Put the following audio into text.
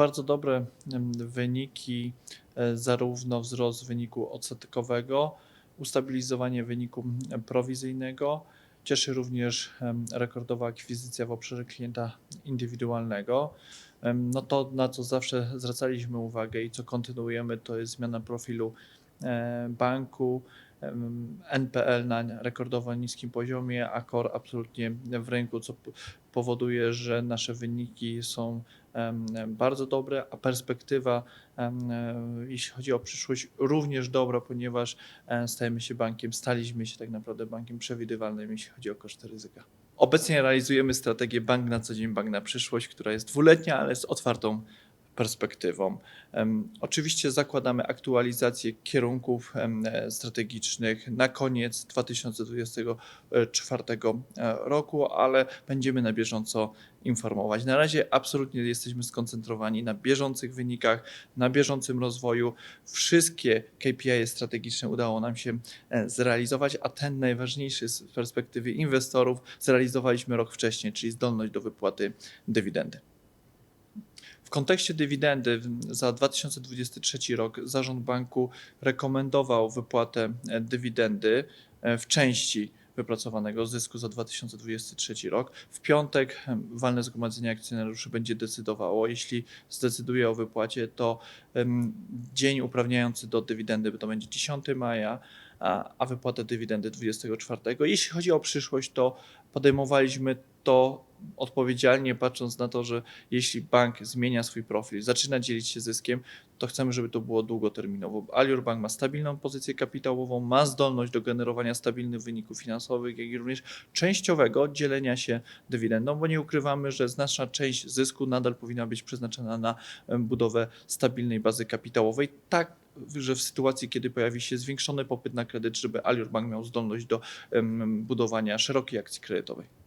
bardzo dobre wyniki, e, zarówno wzrost wyniku odsetkowego, ustabilizowanie wyniku prowizyjnego. Cieszy również rekordowa akwizycja w obszarze klienta indywidualnego. No to, na co zawsze zwracaliśmy uwagę i co kontynuujemy, to jest zmiana profilu e, banku. NPL na rekordowo niskim poziomie, a core absolutnie w rynku, co powoduje, że nasze wyniki są bardzo dobre, a perspektywa, jeśli chodzi o przyszłość, również dobra, ponieważ stajemy się bankiem, staliśmy się tak naprawdę bankiem przewidywalnym, jeśli chodzi o koszty ryzyka. Obecnie realizujemy strategię bank na co dzień, bank na przyszłość, która jest dwuletnia, ale z otwartą perspektywą. Oczywiście zakładamy aktualizację kierunków strategicznych na koniec 2024 e, roku, ale będziemy na bieżąco informować. Na razie absolutnie jesteśmy skoncentrowani na bieżących wynikach, na bieżącym rozwoju. Wszystkie KPI strategiczne udało nam się e, zrealizować, a ten najważniejszy z perspektywy inwestorów zrealizowaliśmy rok wcześniej, czyli zdolność do wypłaty dywidendy. W kontekście dywidendy za 2023 rok zarząd banku rekomendował wypłatę e, dywidendy e, w części wypracowanego zysku za 2023 rok. W piątek em, walne zgromadzenie akcjonariuszy będzie decydowało. Jeśli zdecyduje o wypłacie, to dzień uprawniający do dywidendy to będzie 10 maja, a, a wypłata dywidendy 24. Jeśli chodzi o przyszłość, to podejmowaliśmy to odpowiedzialnie, patrząc na to, że jeśli bank zmienia swój profil, zaczyna dzielić się zyskiem, to chcemy, żeby to było długoterminowo. Alior Bank ma stabilną pozycję kapitałową, ma zdolność do generowania stabilnych wyników finansowych, jak i również częściowego dzielenia się dywidendą, bo nie ukrywamy, że znaczna część zysku nadal powinna być przeznaczona na em, budowę stabilnej bazy kapitałowej, tak że w sytuacji, kiedy pojawi się zwiększony popyt na kredyt, żeby Alior Bank miał zdolność do budowania szerokiej akcji kredytowej.